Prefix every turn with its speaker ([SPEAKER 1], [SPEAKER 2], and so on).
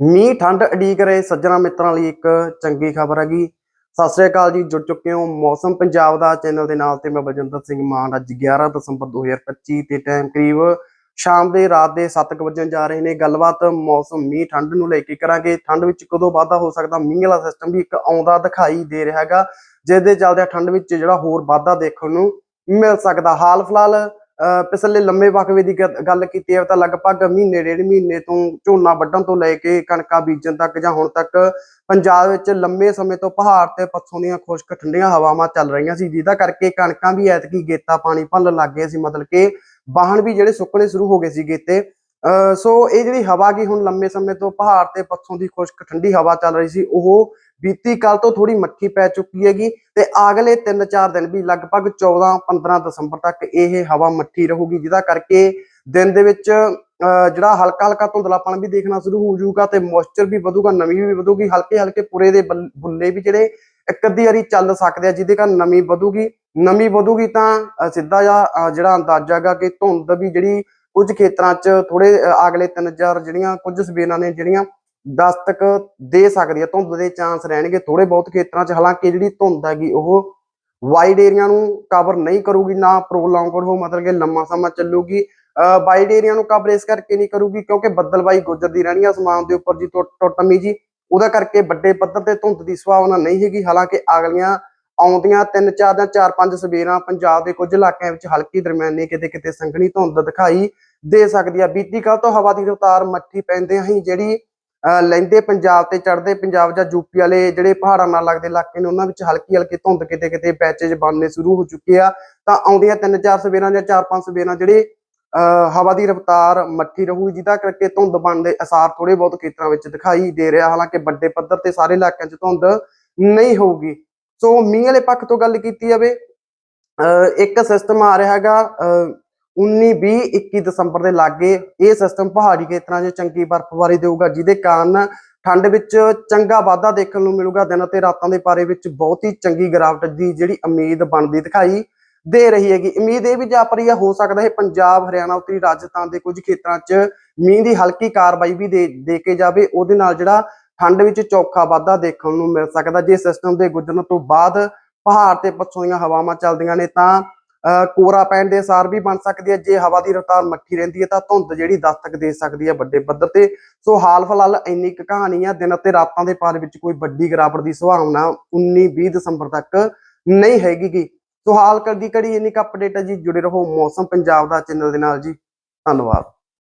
[SPEAKER 1] ਮੀਂਹ ਠੰਡ ਅਡੀਕ ਰਹੇ ਸੱਜਣਾ ਮਿੱਤਰਾਂ ਲਈ ਇੱਕ ਚੰਗੀ ਖਬਰ ਹੈਗੀ। ਸਤਿ ਸ੍ਰੀ ਅਕਾਲ ਜੀ, ਜੁੜ ਚੁੱਕੇ ਹੋ ਮੌਸਮ ਪੰਜਾਬ ਦਾ ਚੈਨਲ ਦੇ ਨਾਲ ਤੇ ਮੈਂ ਬਲਜਿੰਦਰ ਸਿੰਘ ਮਾਨ। ਅੱਜ 11 ਦਸੰਬਰ 2025 ਤੇ ਟਾਈਮ ਕਰੀਬ ਸ਼ਾਮ ਦੇ ਰਾਤ ਦੇ 7 ਕੁ ਵਜਣ ਜਾ ਰਹੇ ਨੇ। ਗੱਲਬਾਤ ਮੌਸਮ, ਮੀਂਹ ਠੰਡ ਨੂੰ ਲੈ ਕੇ ਕਰਾਂਗੇ। ਠੰਡ ਵਿੱਚ ਕਦੋਂ ਵਾਧਾ ਹੋ ਸਕਦਾ? ਮੀਂਹ ਵਾਲਾ ਸਿਸਟਮ ਵੀ ਇੱਕ ਆਉਂਦਾ ਦਿਖਾਈ ਦੇ ਰਿਹਾ ਹੈਗਾ ਜਿਸ ਦੇ ਚੱਲਦੇ ਠੰਡ ਵਿੱਚ ਜਿਹੜਾ ਹੋਰ ਵਾਧਾ ਦੇਖਣ ਨੂੰ ਮਿਲ ਸਕਦਾ। ਹਾਲ ਫਿਲਹਾਲ ਪਿਛਲੇ ਲੰਮੇ ਵਕਵੇ ਦੀ ਗੱਲ ਕੀਤੀ ਹੈ ਤਾਂ ਲਗਭਗ ਮਹੀਨੇ, ਡੇਢ ਮਹੀਨੇ ਤੋਂ ਝੋਨਾ ਵੱਢਣ ਤੋਂ ਲੈ ਕੇ ਕਣਕਾਂ ਬੀਜਣ ਤੱਕ ਜਾਂ ਹੁਣ ਤੱਕ ਪੰਜਾਬ ਵਿੱਚ ਲੰਮੇ ਸਮੇਂ ਤੋਂ ਪਹਾੜ ਤੇ ਪੱਥੋਂ ਦੀਆਂ ਖੁਸ਼ਕ ਠੰਡੀਆਂ ਹਵਾਵਾਂ ਚੱਲ ਰਹੀਆਂ ਸੀ, ਜਿਹਦਾ ਕਰਕੇ ਕਣਕਾਂ ਵੀ ਐਤਕੀ ਗੇਤਾ ਪਾਣੀ ਭੰਨਣ ਲੱਗ ਗਏ ਸੀ, ਮਤਲਬ ਕਿ ਵਾਹਣ ਵੀ ਜਿਹੜੇ ਸੁੱਕਣੇ ਸ਼ੁਰੂ ਹੋ ਗਏ ਸੀ ਗੇਤੇ ਸੋ ਇਹ ਜਿਹੜੀ ਹਵਾ ਕੀ ਹੁਣ ਲੰਮੇ ਸਮੇਂ ਤੋਂ ਪਹਾੜ ਤੇ ਪੱਥੋਂ ਦੀ ਖੁਸ਼ਕ ਠੰਡੀ ਹਵਾ ਚੱਲ ਰਹੀ ਸੀ, ਉਹ ਬੀਤੀ ਕੱਲ ਤੋਂ ਥੋੜੀ ਮੱਠੀ ਪੈ ਚੁੱਕੀ ਹੈਗੀ ਤੇ ਅਗਲੇ 3-4 ਦਿਨ ਵੀ ਲਗਭਗ 14-15 ਦਸੰਬਰ ਤੱਕ ਇਹ ਹਵਾ ਮੱਠੀ ਰਹੂਗੀ, ਜਿਹਦਾ ਕਰਕੇ ਦਿਨ ਦੇ ਵਿੱਚ ਜਿਹੜਾ ਹਲਕਾ ਹਲਕਾ ਧੁੰਦਲਾਪਣ ਵੀ ਦੇਖਣਾ ਸ਼ੁਰੂ ਹੋ ਜਾਊਗਾ ਤੇ ਮੋਇਸਚਰ ਵੀ ਵਧੂਗਾ, ਨਮੀ ਵੀ ਵਧੂਗੀ ਹਲਕੇ ਹਲਕੇ ਪੂਰੇ ਦੇ ਬੱਲ- ਬੁੱਲੇ ਵੀ ਜਿਹੜੇ ਇੱਕ ਅੱਧੀ ਵਾਰੀ ਚੱਲ ਸਕਦੇ ਆ, ਜਿਹਦੇ ਕਾਰਨ ਨਮੀ ਵਧੂਗੀ। ਨਮੀ ਵਧੂਗੀ ਤਾਂ ਸਿੱਧਾ ਜਿਹਾ ਜਿਹੜਾ ਅੰਦਾਜ਼ਾ ਹੈਗਾ ਕਿ ਧੁੰਦ ਵੀ ਜਿਹੜੀ ਕੁਝ ਖੇਤਰਾਂ 'ਚ ਥੋੜੇ ਅਗਲੇ 3-4 ਜਿਹੜੀਆਂ ਕੁਝ ਸਵੇਰਾਂ ਨੇ, ਜਿਹੜੀਆਂ ਦਸਤਕ ਦੇ ਸਕਦੀ ਹੈ ਧੁੰਦ ਦੇ ਚਾਂਸ ਰਹਿਣਗੇ ਥੋੜੇ ਬਹੁਤ ਖੇਤਰਾਂ 'ਚ, ਹਾਲਾਂਕਿ ਜਿਹੜੀ ਧੁੰਦ ਹੈਗੀ ਉਹ ਵਾਈਡ ਏਰੀਆ ਨੂੰ ਕਵਰ ਨਹੀਂ ਕਰੂਗੀ, ਨਾ ਪ੍ਰੋਲੋਂਗਡ ਹੋ ਮਤਲਬ ਕਿ ਲੰਮਾ ਸਮਾਂ ਚੱਲੂਗੀ। ਵਾਈਡ ਏਰੀਆ ਨੂੰ ਕਵਰ ਇਸ ਕਰਕੇ ਨਹੀਂ ਕਰੂਗੀ ਕਿਉਂਕਿ ਬੱਦਲਬਾਈ ਗੁਜਰਦੀ ਰਹਿਣੀ ਆ ਅਸਮਾਨ ਦੇ ਉੱਪਰ ਜੀ ਟੁੱਟ- ਟੁੱਟਮੀ ਜੀ। ਉਹਦਾ ਕਰਕੇ ਵੱਡੇ ਪੱਧਰ ਤੇ ਧੁੰਦ ਦੀ ਸੰਭਾਵਨਾ ਨਹੀਂ ਹੈਗੀ, ਹਾਲਾਂਕਿ ਅਗਲੀਆਂ ਆਉਂਦੀਆਂ 3-4 ਜਾਂ 4-5 ਸਵੇਰਾਂ ਪੰਜਾਬ ਦੇ ਕੁਝ ਇਲਾਕਿਆਂ ਵਿੱਚ ਹਲਕੀ ਦਰਮਿਆਨੀ ਕਿਤੇ ਕਿਤੇ ਸੰਘਣੀ ਧੁੰਦ ਦਿਖਾਈ ਦੇ ਸਕਦੀ ਆ। ਬੀਤੀ ਕੱਲ ਤੋਂ ਹਵਾ ਦੀ ਰਫ਼ਤਾਰ ਮੱਠੀ ਪੈਂਦਿਆਂ ਹੀ ਜਿਹੜੀ, ਅਹ, ਲੈਂਦੇ ਪੰਜਾਬ ਤੇ ਚੜਦੇ ਪੰਜਾਬ ਜਾਂ ਯੂਪੀ ਵਾਲੇ ਜਿਹੜੇ ਪਹਾੜਾਂ ਨਾਲ ਲੱਗਦੇ ਇਲਾਕੇ ਨੇ, ਉਹਨਾਂ ਵਿੱਚ ਹਲਕੀ ਹਲਕੀ ਧੁੰਦ ਕਿਤੇ ਕਿਤੇ ਬੈਚੇਜ ਬਣਨੇ ਸ਼ੁਰੂ ਹੋ ਚੁੱਕੇ ਆ। ਤਾਂ ਆਉਂਦੀਆਂ 3-4 ਸਵੇਰਾਂ ਜਾਂ 4-5 ਸਵੇਰਾਂ ਜਿਹੜੇ, ਅਹ, ਹਵਾ ਦੀ ਰਫ਼ਤਾਰ ਮੱਠੀ ਰਹੂਗੀ ਜਿਹਦਾ ਕਰਕੇ ਧੁੰਦ ਬਣ ਦੇ ਅਸਾਰ ਥੋੜੇ ਬਹੁਤ ਖੇਤਰਾਂ ਵਿੱਚ ਦਿਖਾਈ ਦੇ ਰਿਹਾ। ਹਾਲਾਂਕਿ ਵੱਡੇ ਪੱਧਰ ਤੇ ਸਾਰੇ ਇਲਾਕਿਆਂ 'ਚ ਧੁੰਦ ਨਹੀਂ ਹੋਊਗੀ। ਸੋ ਮੀਂਹ ਵਾਲੇ ਪੱਖ ਤੋਂ ਗੱਲ ਕੀਤੀ ਜਾਵੇ ਇੱਕ ਸਿਸਟਮ ਆ ਰਿਹਾ ਹੈਗਾ 19 20 21 ਦਸੰਬਰ ਦੇ ਲਾਗੇ। ਇਹ ਸਿਸਟਮ ਪਹਾੜੀ ਖੇਤਰਾਂ 'ਚ ਚੰਗੀ ਬਰਫ਼ਬਾਰੀ ਦੇਊਗਾ, ਜਿਹਦੇ ਕਾਰਨ ਠੰਡ ਵਿੱਚ ਚੰਗਾ ਵਾਧਾ ਦੇਖਣ ਨੂੰ ਮਿਲੂਗਾ। ਦਿਨ ਅਤੇ ਰਾਤਾਂ ਦੇ ਪਾਰੇ ਵਿੱਚ ਬਹੁਤ ਹੀ ਚੰਗੀ ਗਿਰਾਵਟ ਦੀ ਜਿਹੜੀ ਉਮੀਦ ਬਣਦੀ ਦਿਖਾਈ ਦੇ ਰਹੀ ਹੈਗੀ। ਉਮੀਦ ਇਹ ਵੀ ਜਾਪਰੀ ਹੈ ਹੋ ਸਕਦਾ ਹੈ ਪੰਜਾਬ, ਹਰਿਆਣਾ ਉੱਤਰੀ ਰਾਜਸਥਾਨ ਦੇ ਕੁਝ ਖੇਤਰਾਂ 'ਚ ਮੀਂਹ ਦੀ ਹਲਕੀ ਕਾਰਵਾਈ ਵੀ ਦੇ ਦੇ ਕੇ ਜਾਵੇ। ਉਹਦੇ ਨਾਲ ਜਿਹੜਾ ਠੰਡ ਵਿੱਚ ਚੌਖਾ ਵਾਧਾ ਦੇਖਣ ਨੂੰ ਮਿਲ ਸਕਦਾ। ਜੇ ਸਿਸਟਮ ਦੇ ਗੁਜ਼ਰਨ ਤੋਂ ਬਾਅਦ ਪਹਾੜ ਤੇ ਪੱਛੋਂ ਦੀਆਂ ਹਵਾਵਾਂ ਚੱਲਦੀਆਂ ਨੇ ਤਾਂ, ਅਹ ਕੋਰਾ ਪੈਣ ਦੇ ਅਸਾਰ ਵੀ ਬਣ ਸਕਦੀ ਹੈ। ਜੇ ਹਵਾ ਦੀ ਰਫ਼ਤਾਰ ਮੱਠੀ ਰਹਿੰਦੀ ਹੈ ਤਾਂ ਧੁੰਦ ਜਿਹੜੀ ਦਸਤਕ ਦੇ ਸਕਦੀ ਹੈ ਵੱਡੇ ਪੱਧਰ ਤੇ। ਸੋ ਹਾਲ ਫਿਲਹਾਲ ਇੰਨੀ ਕੁ ਕਹਾਣੀ ਆ। ਦਿਨ ਅਤੇ ਰਾਤਾਂ ਦੇ ਪਾਰ ਵਿੱਚ ਕੋਈ ਵੱਡੀ ਗਿਰਾਵਟ ਦੀ ਸੰਭਾਵਨਾ 19 20 ਦਸੰਬਰ ਤੱਕ ਨਹੀਂ ਹੈਗੀ ਗੀ। ਸੋ ਹਾਲ ਕਰਦੀ ਕੜੀ ਇੰਨੀ ਕੁ ਅਪਡੇਟ ਹੈ ਜੀ। ਜੁੜੇ ਰਹੋ ਮੌਸਮ ਪੰਜਾਬ ਦਾ ਚੈਨਲ ਦੇ ਨਾਲ ਜੀ। ਧੰਨਵਾਦ।